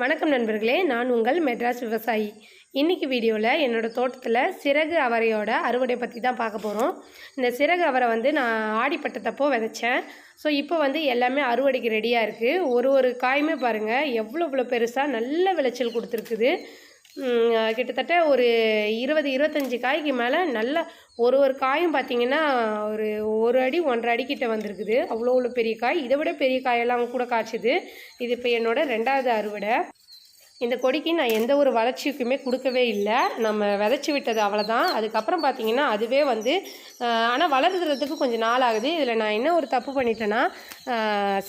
வணக்கம் நண்பர்களே நான் உங்கள் மெட்ராஸ் விவசாயி. இன்னைக்கு வீடியோவில் என்னோடய தோட்டத்தில் சிறகு அவரையோட அறுவடை பற்றி தான் பார்க்க போகிறோம் இந்த சிறகு அவரை வந்து நான் ஆடிப்பட்டத்தப்போ விதைச்சேன். ஸோ இப்போ வந்து எல்லாமே அறுவடைக்கு ரெடியாக இருக்குது ஒரு ஒரு காயுமே பாருங்கள் எவ்வளோ இவ்வளோ பெருசாக நல்ல விளைச்சல் கொடுத்துருக்குது. கிட்டத்தட்ட ஒரு இருபது இருபத்தஞ்சி காய்க்கு மேலே நல்ல ஒரு ஒரு காயும் பார்த்தீங்கன்னா ஒரு ஒரு அடி ஒன்றரை அடிக்கிட்ட வந்திருக்குது. அவ்வளோ அவ்வளோ பெரிய காய். இதை விட பெரிய காயெல்லாம் கூட காய்ச்சுது. இது இப்போ என்னோட ரெண்டாவது அறுவடை. இந்த கொடிக்கு நான் எந்த ஒரு வளர்ச்சிக்குமே கொடுக்கவே இல்லை. நம்ம விதைச்சி விட்டது அவ்வளோதான் அதுக்கப்புறம் பார்த்திங்கன்னா அதுவே வந்து ஆனால் வளர்கிறதுக்கு கொஞ்சம் நாள் ஆகுது. இதில் நான் என்ன ஒரு தப்பு பண்ணிட்டேன்னா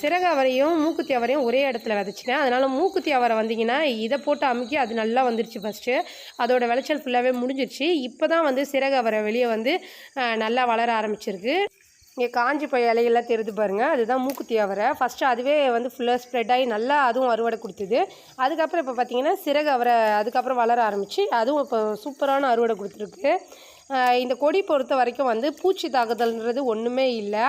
சிறகு அவரையும் மூக்குத்தி அவரையும் ஒரே இடத்துல விதைச்சிட்டேன். அதனால் மூக்குத்தி அவரை வந்தீங்கன்னா இதை போட்டு அமுக்கி அது நல்லா வந்துருச்சு ஃபஸ்ட்டு அதோட விளைச்சல் ஃபுல்லாகவே முடிஞ்சிருச்சு. இப்போ தான் வந்து சிறகு அவரை வெளியே வந்து நல்லா வளர ஆரம்பிச்சிருக்கு. இங்கே காஞ்சி போய் இலையெல்லாம் தெரியுது பாருங்கள் அதுதான் மூக்குத்தி அவரை. ஃபஸ்ட்டு அதுவே வந்து ஃபுல்லாக ஸ்ப்ரெட் ஆகி நல்லா அதுவும் அறுவடை கொடுத்தது. அதுக்கப்புறம் இப்போ பார்த்தீங்கன்னா சிறகு அவரை அதுக்கப்புறம் வளர ஆரம்பித்து அதுவும் இப்போ சூப்பரான அறுவடை கொடுத்துருக்கு. இந்த கொடி பொறுத்த வரைக்கும் வந்து பூச்சி தாக்குதல்ன்றது ஒன்றுமே இல்லை.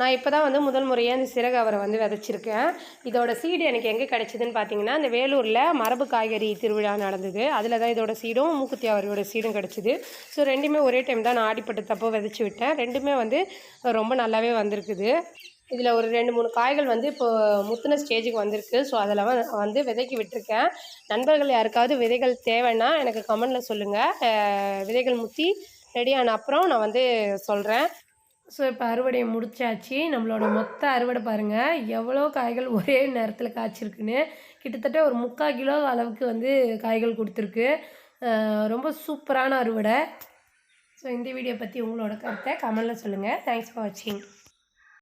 நான் இப்போ தான் வந்து முதல் முறையாக இந்த சிறகு அவரை வந்து விதைச்சிருக்கேன். இதோட சீடு எனக்கு எங்கே கிடச்சிதுன்னு பார்த்தீங்கன்னா இந்த வேலூரில் மரபு காய்கறி திருவிழா நடந்தது. அதில் தான் இதோட சீடும் மூக்குத்தி அவரையோட சீடும் கிடச்சிது. ஸோ ரெண்டுமே ஒரே டைம் தான் நான் ஆடிப்பட்ட தப்போ விதைச்சி விட்டேன். ரெண்டுமே வந்து ரொம்ப நல்லாவே வந்திருக்குது. இதில் ஒரு ரெண்டு மூணு காய்கள் வந்து இப்போ முத்தின ஸ்டேஜுக்கு வந்திருக்கு. ஸோ அதில் வந்து விதைக்கி விட்டுருக்கேன். நண்பர்கள் யாருக்காவது விதைகள் தேவைன்னா எனக்கு கமெண்டில் சொல்லுங்கள் விதைகள் முத்தி ரெடியான அப்புறம் நான் வந்து சொல்கிறேன் ஸோ இப்போ அறுவடையை முடித்தாச்சு நம்மளோட மொத்த அறுவடை பாருங்கள் எவ்வளோ காய்கள் ஒரே நேரத்தில் காய்ச்சிருக்குன்னு கிட்டத்தட்ட ஒரு முக்கால் கிலோ அளவுக்கு வந்து காய்கள் கொடுத்துருக்கு. ரொம்ப சூப்பரான அறுவடை. ஸோ இந்த வீடியோ பற்றி உங்களோட கருத்தை கமெண்டில் சொல்லுங்கள் தேங்க்ஸ் ஃபார் வாட்சிங்